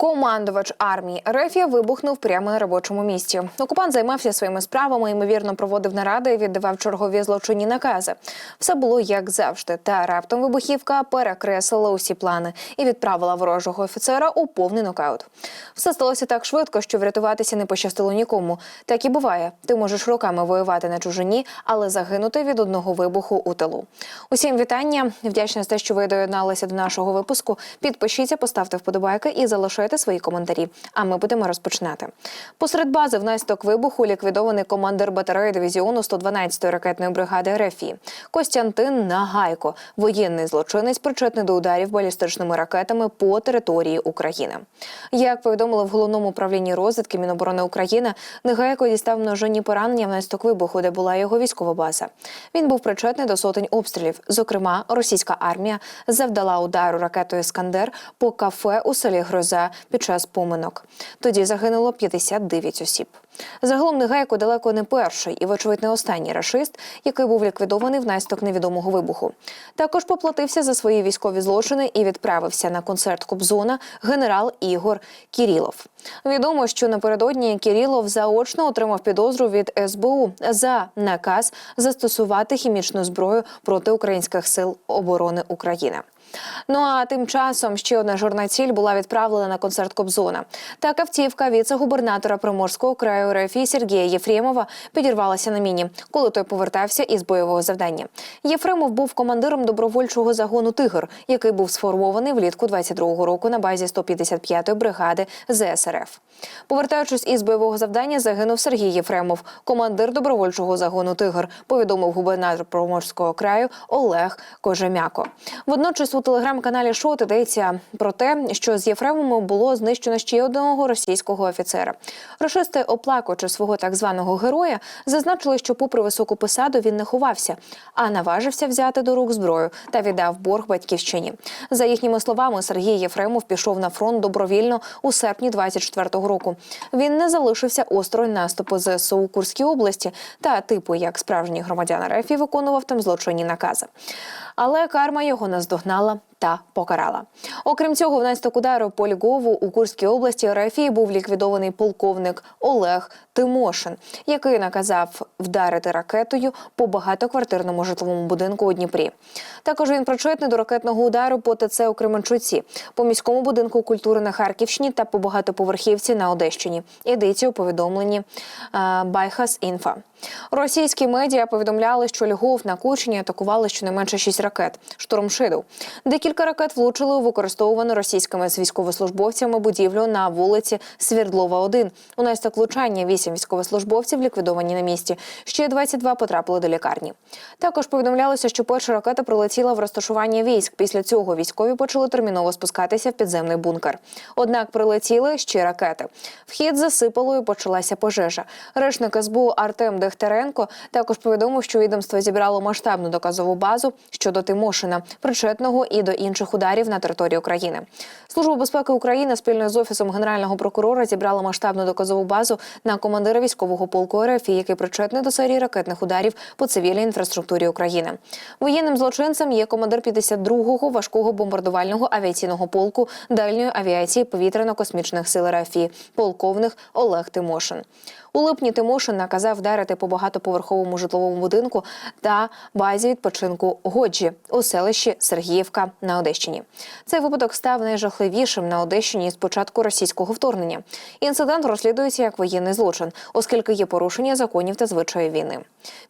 Командувач армії Рефія вибухнув прямо на робочому місці. Окупант займався своїми справами, ймовірно, проводив наради і віддавав чергові злочинні накази. Все було як завжди. Та раптом вибухівка перекреслила усі плани і відправила ворожого офіцера у повний нокаут. Все сталося так швидко, що врятуватися не пощастило нікому. Так і буває. Ти можеш роками воювати на чужині, але загинути від одного вибуху у тилу. Усім вітання. Вдячна за те, що ви доєдналися до нашого випуску. Підпишіться, поставте вподобайки і залишайте свої коментарі. А ми будемо розпочинати. Посеред бази внаслідок вибуху ліквідований командир батареї дивізіону 112-ї ракетної бригади РФІ Костянтин Нагайко, воєнний злочинець, причетний до ударів балістичними ракетами по території України. Як повідомили в головному управлінні розвідки Міноборони України, Нагайко дістав множинні поранення внаслідок вибуху, де була його військова база. Він був причетний до сотень обстрілів. Зокрема, російська армія завдала удару ракетою Скандер по кафе у селі Гроза під час поминок. Тоді загинуло 59 осіб. Загалом Негайко далеко не перший і, вочевидь, не останній рашист, який був ліквідований внаслідок невідомого вибуху. Також поплатився за свої військові злочини і відправився на концерт Кобзона генерал Ігор Кірілов. Відомо, що напередодні Кірілов заочно отримав підозру від СБУ за наказ застосувати хімічну зброю проти українських сил оборони України. Ну а тим часом ще одна журна ціль була відправлена на концерт Кобзона. Так автівка віце-губернатора Приморського краю РФІ Сергія Єфремова підірвалася на міні, коли той повертався із бойового завдання. Єфремов був командиром добровольчого загону Тигр, який був сформований влітку 22-го року на базі 155-ї бригади ЗСРФ. Повертаючись із бойового завдання, загинув Сергій Єфремов, командир добровольчого загону Тигр. Повідомив губернатор Приморського краю Олег Кожемяко. Водночас у телеграм-каналі Шот йдеться про те, що з Єфремовим було знищено ще одного російського офіцера. Рашисти, оплакуючи свого так званого героя, зазначили, що, попри високу посаду, він не ховався, а наважився взяти до рук зброю та віддав борг батьківщині. За їхніми словами, Сергій Єфремов пішов на фронт добровільно у серпні 24-го року. Він не залишився осторонь наступу ЗСУ у Курській області та типу, як справжній громадян РФ, виконував там злочинні накази. Але карма його наздогнала сказала та покарала. Окрім цього, внаслідок удару по Львову у Курській області РФІ був ліквідований полковник Олег Тимошин, який наказав вдарити ракетою по багатоквартирному житловому будинку у Дніпрі. Також він причетний до ракетного удару по ТЦ у Кременчуці, по міському будинку культури на Харківщині та по багатоповерхівці на Одещині. Йдеться у повідомленні е, Байхас Інфа. Російські медіа повідомляли, що Львов на Курщині атакували щонайменше шість ракет штормшиду. Декілька ракет влучили у використовувану російськими військовослужбовцями будівлю на вулиці Свердлова. 1 У наслідок влучання вісім військовослужбовців ліквідовані на місці. Ще 22 потрапили до лікарні. Також повідомлялося, що перша ракета прилетіла в розташування військ. Після цього військові почали терміново спускатися в підземний бункер. Однак прилетіли ще ракети. Вхід засипало і почалася пожежа. Речник СБУ Артем Дехтеренко також повідомив, що відомство зібрало масштабну доказову базу щодо Тимошина, причетного і до інших ударів на території України. Служба безпеки України спільно з офісом генерального прокурора зібрала масштабну доказову базу на командира військового полку РФ, який причетний до серії ракетних ударів по цивільній інфраструктурі України. Воєнним злочинцем є командир 52-го важкого бомбардувального авіаційного полку дальньої авіації повітряно-космічних сил РФ, полковник Олег Тимошин. У липні Тимошин наказав вдарити по багатоповерховому житловому будинку та базі відпочинку Годжі у селищі Сергіївка на Одещині. Цей випадок став найжахливішим на Одещині з початку російського вторгнення. Інцидент розслідується як воєнний злочин, оскільки є порушення законів та звичаїв війни.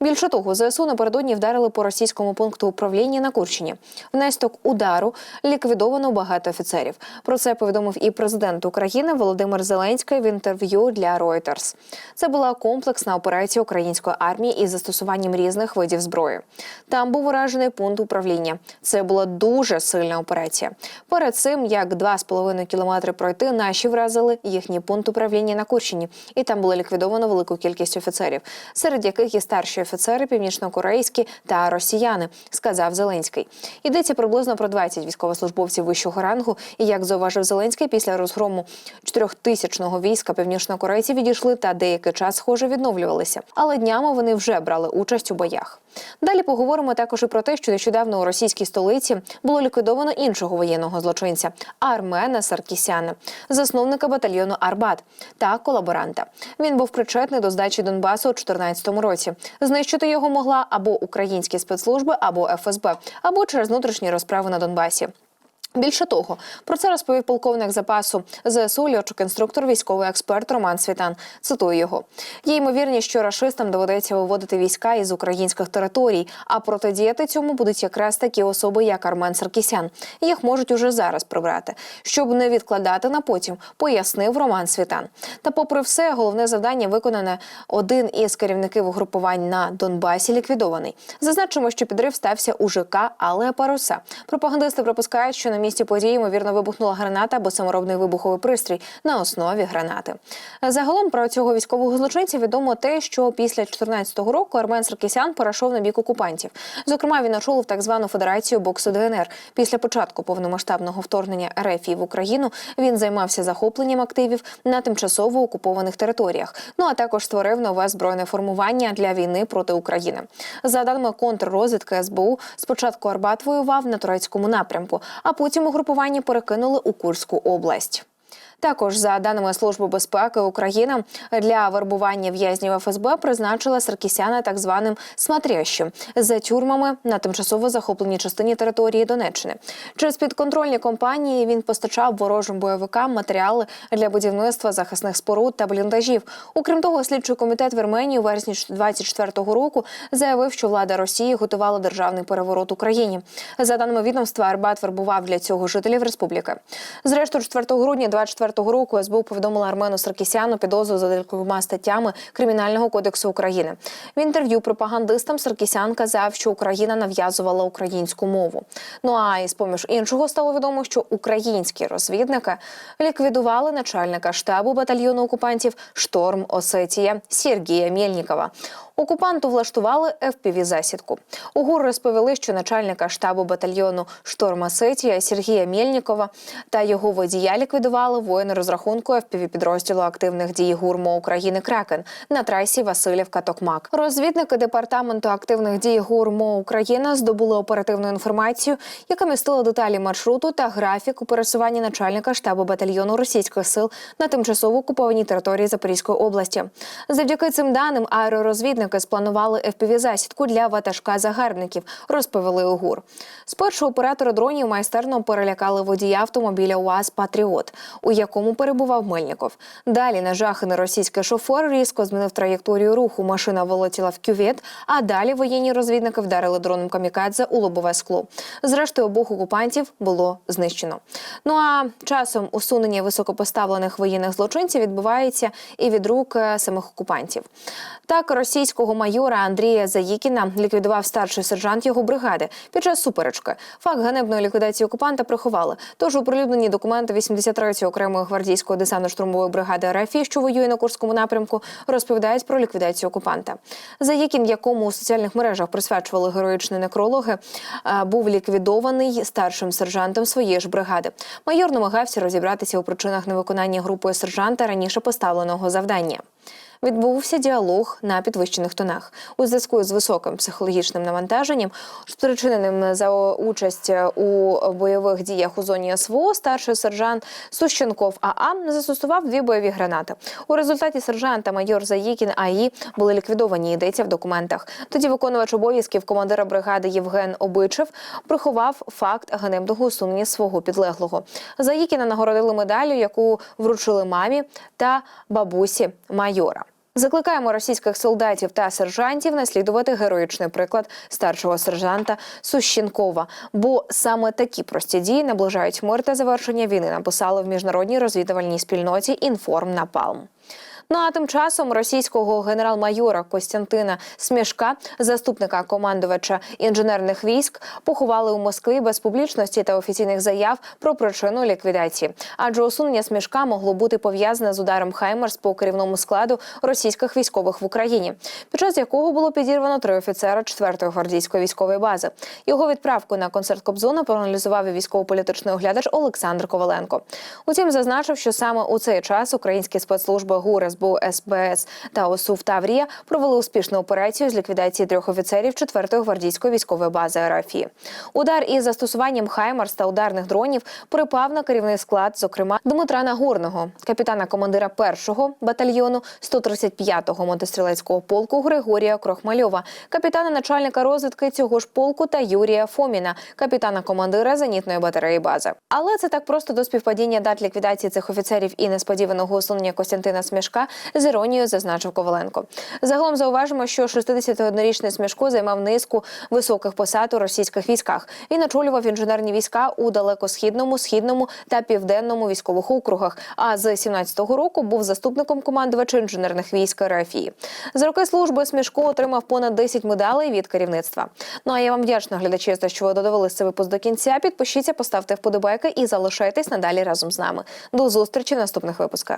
Більше того, ЗСУ напередодні вдарили по російському пункту управління на Курщині. Внаслідок удару ліквідовано багато офіцерів. Про це повідомив і президент України Володимир Зеленський в інтерв'ю для Reuters. Це була комплексна операція української армії із застосуванням різних видів зброї. Там був уражений пункт управління. Це була дуже сильна операція. Перед цим як 2,5 кілометри пройти, наші вразили їхній пункт управління на Курщині, і там було ліквідовано велику кількість офіцерів, серед яких є старші офіцери, північнокорейські та росіяни, сказав Зеленський. Йдеться приблизно про 20 військовослужбовців вищого рангу. І як зауважив Зеленський, після розгрому 4000-го війська північнокорейці відійшли та деякі деякий час схоже відновлювалися, але днями вони вже брали участь у боях. Далі поговоримо також і про те, що нещодавно у російській столиці було ліквідовано іншого воєнного злочинця Армена Саркісяна, засновника батальйону Арбат та колаборанта. Він був причетний до здачі Донбасу у 2014 році. Знищити його могла або українські спецслужби, або ФСБ, або через внутрішні розправи на Донбасі. Більше того, про це розповів полковник запасу ЗСУ льотчик інструктор, військовий експерт Роман Світан. Цитую його: є ймовірність, що рашистам доведеться виводити війська із українських територій, а протидіяти цьому будуть якраз такі особи, як Армен Саркісян. Їх можуть уже зараз прибрати, щоб не відкладати на потім, пояснив Роман Світан. Та, попри все, головне завдання виконане один із керівників угрупувань на Донбасі ліквідований. Зазначимо, що підрив стався у ЖК, але паруса. Пропагандисти припускають, що на місці події ймовірно вибухнула граната або саморобний вибуховий пристрій на основі гранати. Загалом про цього військового злочинця відомо те, що після 2014 року Армен Саркісян перейшов на бік окупантів. Зокрема, він очолив так звану федерацію боксу ДНР. Після початку повномасштабного вторгнення РФ в Україну він займався захопленням активів на тимчасово окупованих територіях. Ну а також створив нове збройне формування для війни проти України. За даними контррозвідки СБУ, спочатку Арбат воював на турецькому напрямку, а потім угрупування перекинули у Курську область. Також за даними Служби безпеки України для вербування в'язнів ФСБ призначила Саркісяна так званим смотрящим за тюрмами на тимчасово захопленій частині території Донеччини. Через підконтрольні компанії він постачав ворожим бойовикам матеріали для будівництва захисних споруд та бліндажів. Окрім того, слідчий комітет в Арменії у вересні 24-го року заявив, що влада Росії готувала державний переворот Україні. За даними відомства, Арбат вербував для цього жителів республіки. Зрештою, 4 грудня 24 року СБУ повідомила Армену Саркісяну підозру за декількома статтями Кримінального кодексу України. В інтерв'ю пропагандистам Саркісян казав, що Україна нав'язувала українську мову. Ну а із поміж іншого стало відомо, що українські розвідники ліквідували начальника штабу батальйону окупантів Шторм Осетія Сергія Мєльнікова. Окупанту влаштували fpv засідку. У ГУР розповіли, що начальника штабу батальйону Шторм Осетія Сергія Мєльнікова та його водія ліквідували воїни розрахунку fpv підрозділу активних дій ГУРМО України Кракен на трасі Васильівка Токмак. Розвідники департаменту активних дій ГУРМО Україна здобули оперативну інформацію, яка містила деталі маршруту та графіку пересування начальника штабу батальйону російських сил на тимчасово окупованій території Запорізької області. Завдяки цим даним аеророзвідники спланували FPV-засідку для ватажка загарбників, розповіли у ГУР. Спершу оператори дронів майстерно перелякали водія автомобіля УАЗ Патріот, у якому перебував Мельніков. Далі нажаханий російський шофер різко змінив траєкторію руху. Машина вилетіла в кювет, а далі воєнні розвідники вдарили дроном камікадзе у лобове скло. Зрештою, обох окупантів було знищено. Ну а часом усунення високопоставлених воєнних злочинців відбувається і від рук е, самих окупантів. Так, російського майора Андрія Заїкіна ліквідував старший сержант його бригади під час суперечки. Факт ганебної ліквідації окупанта приховали. Тож оприлюднені документи 83-ї окремої гвардійської десантно-штурмової бригади РФ, що воює на Курському напрямку, розповідають про ліквідацію окупанта. Заїкін, якому у соціальних мережах присвячували героїчні некрологи, е, був ліквідований старшим сержантом своєї ж бригади. Майор намагався розібратися у причинах невиконання групою сержанта раніше поставленого завдання. Відбувся діалог на підвищених тонах у зв'язку з високим психологічним навантаженням, спричиненим за участь у бойових діях у зоні СВО. Старший сержант Сущенков АА застосував дві бойові гранати. У результаті сержанта майор Заїкін АІ були ліквідовані. Йдеться в документах. Тоді виконувач обов'язків командира бригади Євген Обичев приховав факт ганебного усунення свого підлеглого. Заїкіна нагородили медаллю, яку вручили мамі та бабусі майора. Закликаємо російських солдатів та сержантів наслідувати героїчний приклад старшого сержанта Сущенкова, бо саме такі прості дії наближають мир та завершення війни. Написали в міжнародній розвідувальній спільноті Інформ Напалм. Ну а тим часом російського генерал-майора Костянтина Смішка, заступника командувача інженерних військ, поховали у Москві без публічності та офіційних заяв про причину ліквідації. Адже усунення смішка могло бути пов'язане з ударом Хаймерс по керівному складу російських військових в Україні, під час якого було підірвано три офіцера 4-ї гвардійської військової бази. Його відправку на концерт Кобзона проаналізував і військово-політичний оглядач Олександр Коваленко. Утім, зазначив, що саме у цей час українські спецслужби ГУР СБУ СБС та ОСУ Таврія провели успішну операцію з ліквідації трьох офіцерів 4-ї гвардійської військової бази РФІ. Удар із застосуванням Хаймарс та ударних дронів припав на керівний склад, зокрема Дмитра Нагорного, капітана командира 1-го батальйону 135-го мотострілецького полку Григорія Крохмальова, капітана начальника розвідки цього ж полку та Юрія Фоміна, капітана командира зенітної батареї бази. Але це так просто до співпадіння дат ліквідації цих офіцерів і несподіваного усунення Костянтина Смішка з іронією зазначив Коваленко. Загалом зауважимо, що 61-річний Смішко займав низку високих посад у російських військах. Він очолював інженерні війська у далекосхідному, східному та південному військових округах. А з 17-го року був заступником командувача інженерних військ РФІ. За роки служби Смішко отримав понад 10 медалей від керівництва. Ну а я вам вдячна глядачі за що ви додивились цей випуск до кінця. Підпишіться, поставте вподобайки і залишайтесь надалі разом з нами. До зустрічі в наступних випусках.